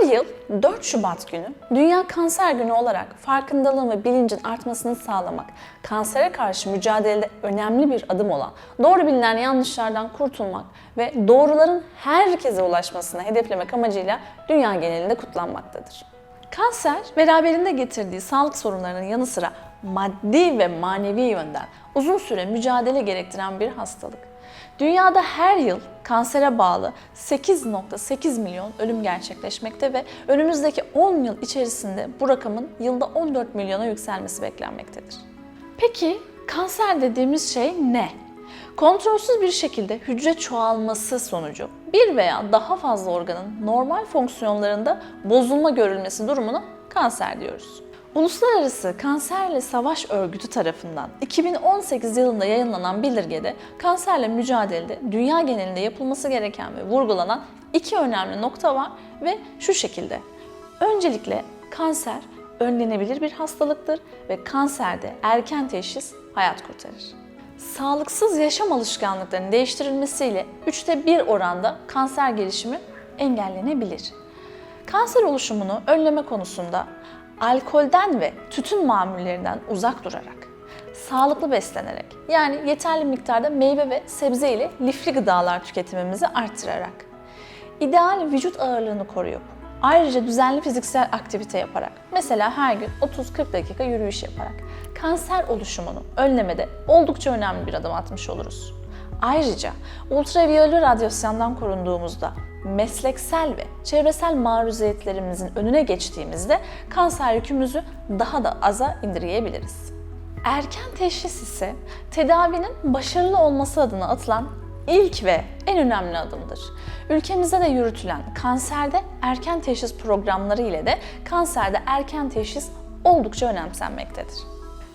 Her yıl 4 Şubat günü Dünya Kanser Günü olarak farkındalığın ve bilincin artmasını sağlamak, kansere karşı mücadelede önemli bir adım olan doğru bilinen yanlışlardan kurtulmak ve doğruların herkese ulaşmasını hedeflemek amacıyla dünya genelinde kutlanmaktadır. Kanser beraberinde getirdiği sağlık sorunlarının yanı sıra maddi ve manevi yönden uzun süre mücadele gerektiren bir hastalık. Dünyada her yıl kansere bağlı 8.8 milyon ölüm gerçekleşmekte ve önümüzdeki 10 yıl içerisinde bu rakamın yılda 14 milyona yükselmesi beklenmektedir. Peki kanser dediğimiz şey ne? Kontrolsüz bir şekilde hücre çoğalması sonucu bir veya daha fazla organın normal fonksiyonlarında bozulma görülmesi durumuna kanser diyoruz. Uluslararası Kanserle Savaş Örgütü tarafından 2018 yılında yayınlanan bildirgede kanserle mücadelede dünya genelinde yapılması gereken ve vurgulanan iki önemli nokta var ve şu şekilde. Öncelikle kanser önlenebilir bir hastalıktır ve kanserde erken teşhis hayat kurtarır. Sağlıksız yaşam alışkanlıklarının değiştirilmesiyle üçte bir oranda kanser gelişimi engellenebilir. Kanser oluşumunu önleme konusunda alkolden ve tütün mamullerinden uzak durarak, sağlıklı beslenerek yani yeterli miktarda meyve ve sebze ile lifli gıdalar tüketimimizi arttırarak, ideal vücut ağırlığını koruyup ayrıca düzenli fiziksel aktivite yaparak, mesela her gün 30-40 dakika yürüyüş yaparak kanser oluşumunu önlemede oldukça önemli bir adım atmış oluruz. Ayrıca ultraviyole radyasyondan korunduğumuzda mesleksel ve çevresel maruziyetlerimizin önüne geçtiğimizde kanser yükümüzü daha da aza indirgeyebiliriz. Erken teşhis ise tedavinin başarılı olması adına atılan ilk ve en önemli adımdır. Ülkemizde de yürütülen kanserde erken teşhis programları ile de kanserde erken teşhis oldukça önemsenmektedir.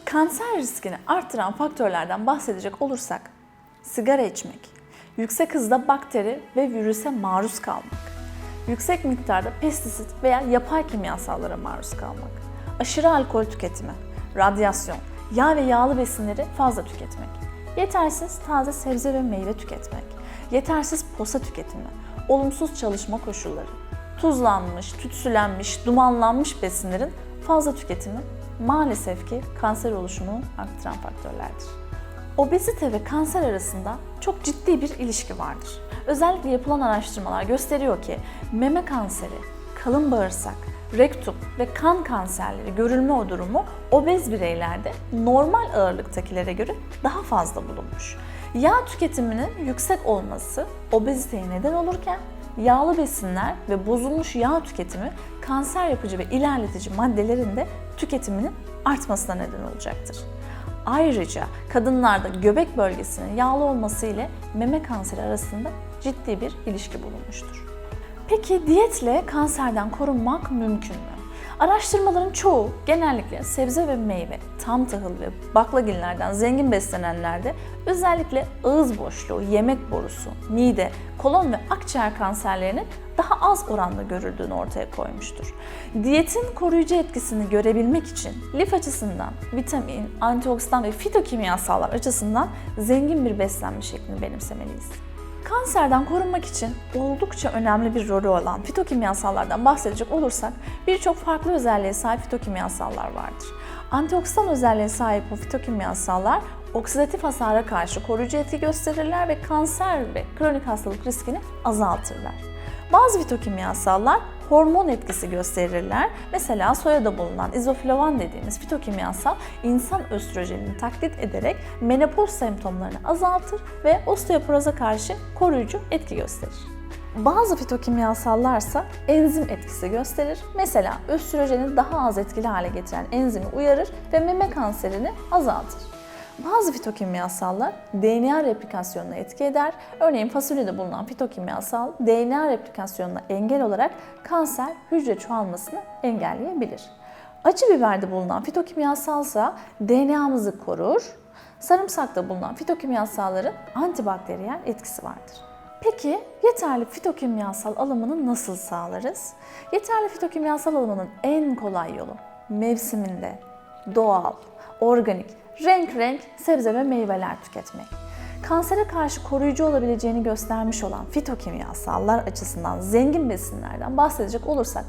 Kanser riskini arttıran faktörlerden bahsedecek olursak sigara içmek, yüksek hızda bakteri ve virüse maruz kalmak, yüksek miktarda pestisit veya yapay kimyasallara maruz kalmak, aşırı alkol tüketimi, radyasyon, yağ ve yağlı besinleri fazla tüketmek, yetersiz taze sebze ve meyve tüketmek, yetersiz posa tüketimi, olumsuz çalışma koşulları, tuzlanmış, tütsülenmiş, dumanlanmış besinlerin fazla tüketimi maalesef ki kanser oluşumunu arttıran faktörlerdir. Obezite ve kanser arasında çok ciddi bir ilişki vardır. Özellikle yapılan araştırmalar gösteriyor ki meme kanseri, kalın bağırsak, rektum ve kan kanserleri görülme o durumu obez bireylerde normal ağırlıktakilere göre daha fazla bulunmuş. Yağ tüketiminin yüksek olması obeziteye neden olurken yağlı besinler ve bozulmuş yağ tüketimi kanser yapıcı ve ilerletici maddelerin de tüketiminin artmasına neden olacaktır. Ayrıca kadınlarda göbek bölgesinin yağlı olması ile meme kanseri arasında ciddi bir ilişki bulunmuştur. Peki diyetle kanserden korunmak mümkün mü? Araştırmaların çoğu genellikle sebze ve meyve, tam tahıl ve baklagillerden zengin beslenenlerde özellikle ağız boşluğu, yemek borusu, mide, kolon ve akciğer kanserlerinin daha az oranda görüldüğünü ortaya koymuştur. Diyetin koruyucu etkisini görebilmek için lif açısından, vitamin, antioksidan ve fitokimyasallar açısından zengin bir beslenme şeklini benimsemeliyiz. Kanserden korunmak için oldukça önemli bir rolü olan fitokimyasallardan bahsedecek olursak birçok farklı özelliğe sahip fitokimyasallar vardır. Antioksidan özelliğe sahip bu fitokimyasallar oksidatif hasara karşı koruyucu etki gösterirler ve kanser ve kronik hastalık riskini azaltırlar. Bazı fitokimyasallar hormon etkisi gösterirler. Mesela soyada bulunan izoflavan dediğimiz fitokimyasal insan östrojenini taklit ederek menopoz semptomlarını azaltır ve osteoporoza karşı koruyucu etki gösterir. Bazı fitokimyasallarsa enzim etkisi gösterir. Mesela östrojeni daha az etkili hale getiren enzimi uyarır ve meme kanserini azaltır. Bazı fitokimyasallar DNA replikasyonuna etki eder. Örneğin fasulyede bulunan fitokimyasal DNA replikasyonuna engel olarak kanser hücre çoğalmasını engelleyebilir. Acı biberde bulunan fitokimyasalsa DNA'mızı korur. Sarımsakta bulunan fitokimyasalların antibakteriyel etkisi vardır. Peki yeterli fitokimyasal alımını nasıl sağlarız? Yeterli fitokimyasal alımının en kolay yolu mevsiminde, doğal, organik, renk renk sebze ve meyveler tüketmek. Kansere karşı koruyucu olabileceğini göstermiş olan fitokimyasallar açısından zengin besinlerden bahsedecek olursak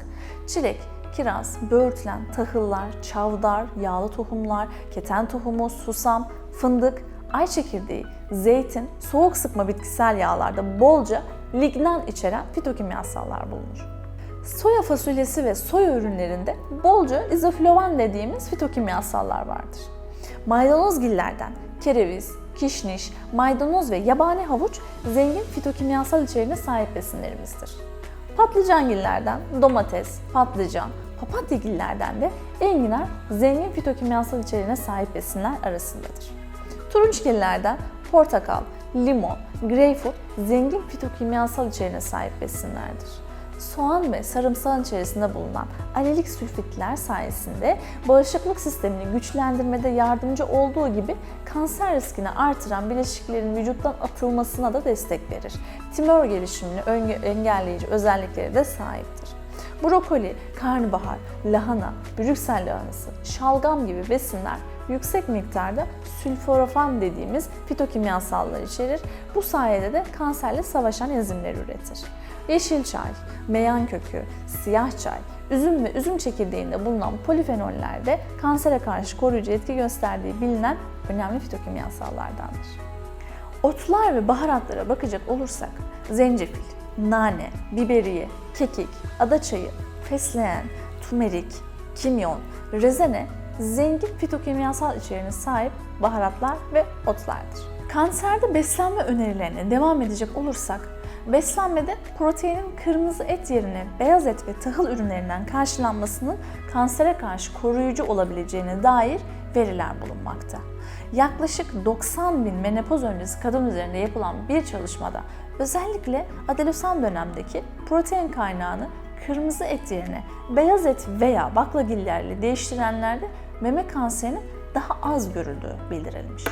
çilek, kiraz, böğürtlen, tahıllar, çavdar, yağlı tohumlar, keten tohumu, susam, fındık, ay çekirdeği, zeytin, soğuk sıkma bitkisel yağlarda bolca lignan içeren fitokimyasallar bulunur. Soya fasulyesi ve soya ürünlerinde bolca izoflovan dediğimiz fitokimyasallar vardır. Maydanozgillerden kereviz, kişniş, maydanoz ve yabani havuç zengin fitokimyasal içeriğine sahip besinlerimizdir. Patlıcangillerden domates, patlıcan, papatyagillerden de enginar zengin fitokimyasal içeriğine sahip besinler arasındadır. Turunçgillerden portakal, limon, greyfurt zengin fitokimyasal içeriğine sahip besinlerdir. Soğan ve sarımsağın içerisinde bulunan alelik sülfitler sayesinde bağışıklık sistemini güçlendirmede yardımcı olduğu gibi kanser riskini artıran bileşiklerin vücuttan atılmasına da destek verir. Tümör gelişimini engelleyici özellikleri de sahiptir. Brokoli, karnabahar, lahana, brüksel lahanası, şalgam gibi besinler yüksek miktarda sülforafan dediğimiz fitokimyasallar içerir. Bu sayede de kanserle savaşan enzimler üretir. Yeşil çay, meyan kökü, siyah çay, üzüm ve üzüm çekirdeğinde bulunan polifenoller de kansere karşı koruyucu etki gösterdiği bilinen önemli fitokimyasallardandır. Otlar ve baharatlara bakacak olursak zencefil, nane, biberiye, kekik, adaçayı, fesleğen, turmerik, kimyon, rezene zengin fitokimyasal içeriğine sahip baharatlar ve otlardır. Kanserde beslenme önerilerine devam edecek olursak, beslenmede proteinin kırmızı et yerine beyaz et ve tahıl ürünlerinden karşılanmasının kansere karşı koruyucu olabileceğine dair veriler bulunmakta. Yaklaşık 90 bin menopoz öncesi kadın üzerinde yapılan bir çalışmada özellikle adolesan dönemdeki protein kaynağını kırmızı et yerine beyaz et veya baklagillerle değiştirenlerde meme kanserinin daha az görüldüğü bildirilmiş.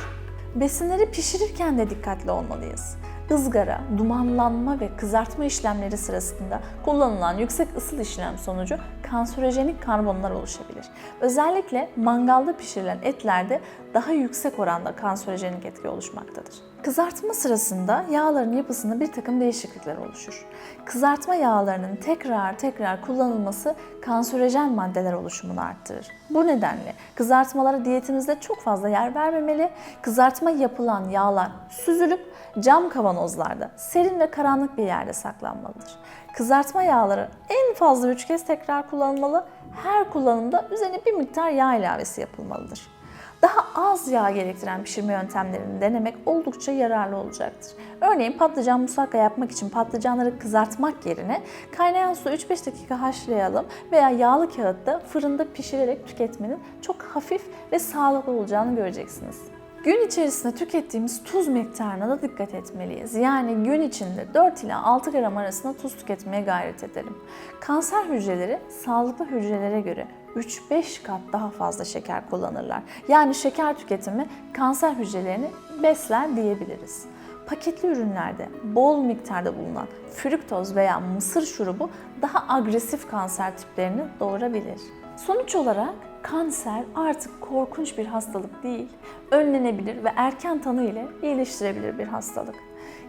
Besinleri pişirirken de dikkatli olmalıyız. Izgara, dumanlanma ve kızartma işlemleri sırasında kullanılan yüksek ısıl işlem sonucu kanserojenik karbonlar oluşabilir. Özellikle mangalda pişirilen etlerde daha yüksek oranda kanserojenik etki oluşmaktadır. Kızartma sırasında yağların yapısında bir takım değişiklikler oluşur. Kızartma yağlarının tekrar tekrar kullanılması kanserojen maddeler oluşumunu arttırır. Bu nedenle kızartmalara diyetimizde çok fazla yer vermemeli, kızartma yapılan yağlar süzülüp cam kavanozlarda serin ve karanlık bir yerde saklanmalıdır. Kızartma yağları en fazla 3 kez tekrar kullanılmalı, her kullanımda üzerine bir miktar yağ ilavesi yapılmalıdır daha az yağ gerektiren pişirme yöntemlerini denemek oldukça yararlı olacaktır. Örneğin patlıcan musakka yapmak için patlıcanları kızartmak yerine kaynayan su 3-5 dakika haşlayalım veya yağlı kağıtta fırında pişirerek tüketmenin çok hafif ve sağlıklı olacağını göreceksiniz. Gün içerisinde tükettiğimiz tuz miktarına da dikkat etmeliyiz. Yani gün içinde 4 ila 6 gram arasında tuz tüketmeye gayret edelim. Kanser hücreleri sağlıklı hücrelere göre 3-5 kat daha fazla şeker kullanırlar. Yani şeker tüketimi kanser hücrelerini besler diyebiliriz. Paketli ürünlerde bol miktarda bulunan fruktoz veya mısır şurubu daha agresif kanser tiplerini doğurabilir. Sonuç olarak kanser artık korkunç bir hastalık değil, önlenebilir ve erken tanı ile iyileştirebilir bir hastalık.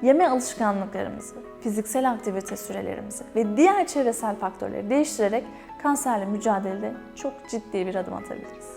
Yeme alışkanlıklarımızı, fiziksel aktivite sürelerimizi ve diğer çevresel faktörleri değiştirerek kanserle mücadelede çok ciddi bir adım atabiliriz.